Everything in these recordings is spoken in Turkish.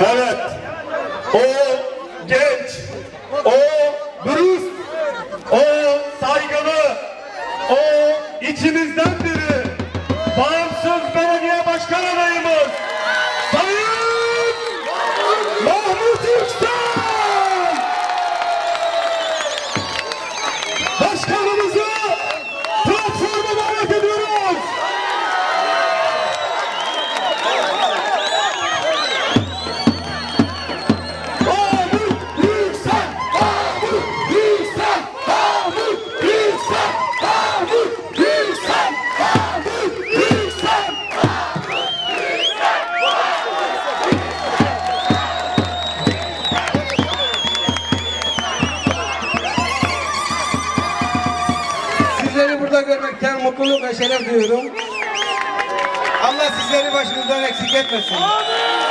Evet. O genç, o dürüst, mutluluk ve şeref duyuyorum. Allah sizleri başımızdan eksik etmesin. Allah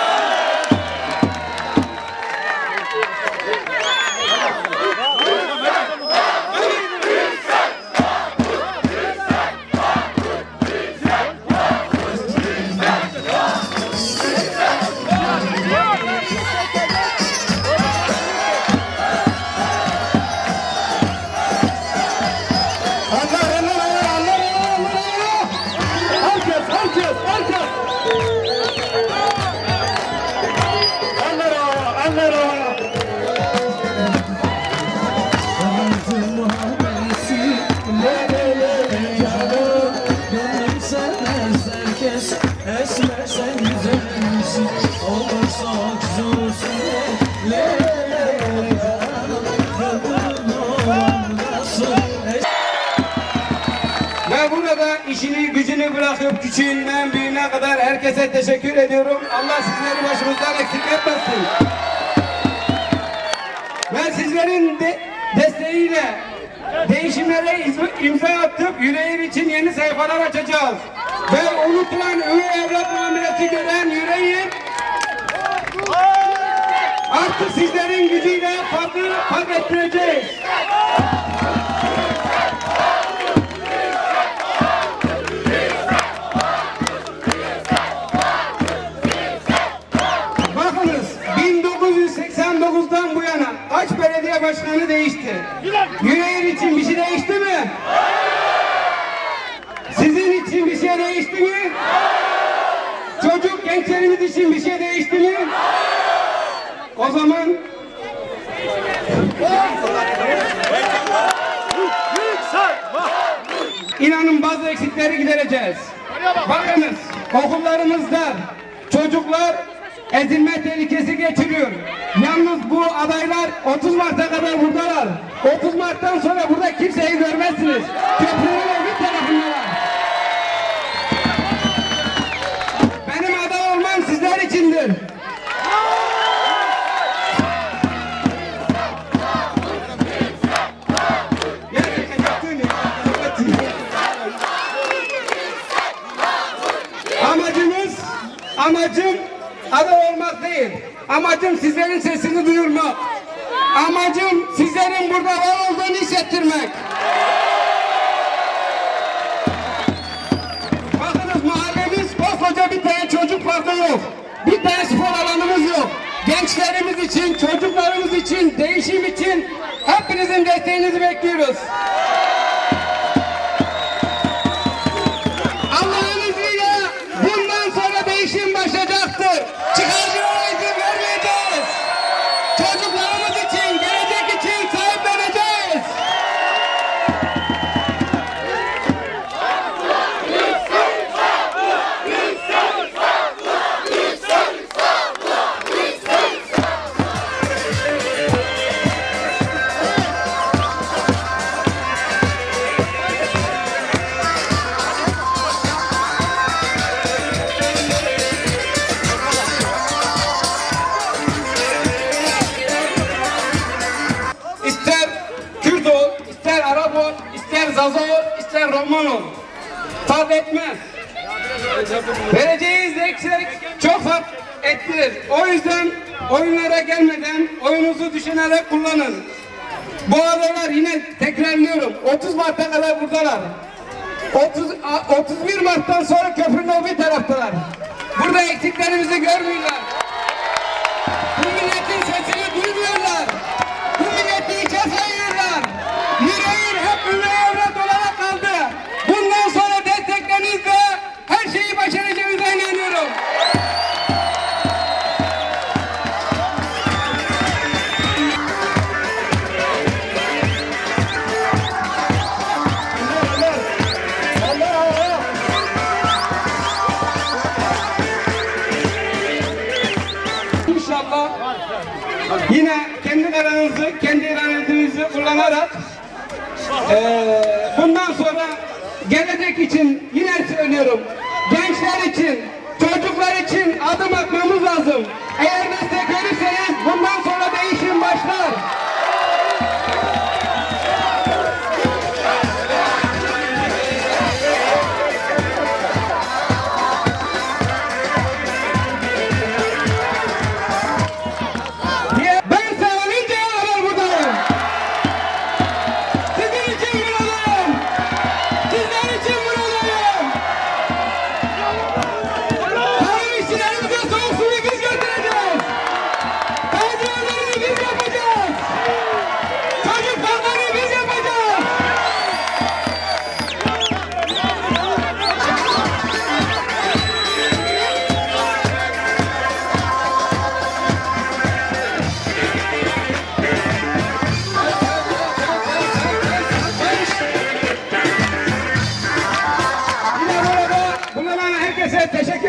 gücünü bırakıp küçüğünden büyüğüne kadar herkese teşekkür ediyorum. Allah sizleri başımızdan eksik etmesin. Ve sizlerin de desteğiyle değişimlere imza attık. Yüreğir için yeni sayfalar açacağız. Ve unutulan üvey evlat muamelesi gören yüreği artık sizlerin gücüyle farklı fark ettireceğiz. Şey değişti mi? Çocuk gençlerimiz için bir şey değişti mi? O zaman İnanın bazı eksikleri gidereceğiz. Bakınız okullarımızda çocuklar ezilme tehlikesi geçiriyor. Yalnız bu adaylar 30 Mart'a kadar buradalar. 30 Mart'tan sonra burada kimseyi görmezsiniz. Amacım sizlerin sesini duyurmak. Amacım sizlerin burada var olduğunu hissettirmek. Bakınız mahallemiz koskoca bir tane çocuk parkı yok. Bir tane spor alanımız yok. Gençlerimiz için, çocuklarımız için, değişim için hepinizin desteğinizi bekliyoruz. Zazo ister Romanov. Fark etmez. Vereceğiniz eksik çok fark etmez. O yüzden oyunlara gelmeden oyunuzu düşünerek kullanın. Bu adalar yine tekrarlıyorum. 30 Mart'a kadar buradalar. 30, 31 Mart'tan sonra köprünün o bir taraftalar. Burada eksiklerimizi görmüyorlar. Bu milletin inşallah yine kendi kararınızı, kendi iradenizi kullanarak e, bundan sonra gelecek için yine söylüyorum gençler için, çocuklar için adım atmamız lazım. Eğer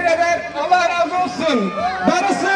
Eder. Allah razı olsun. Barısı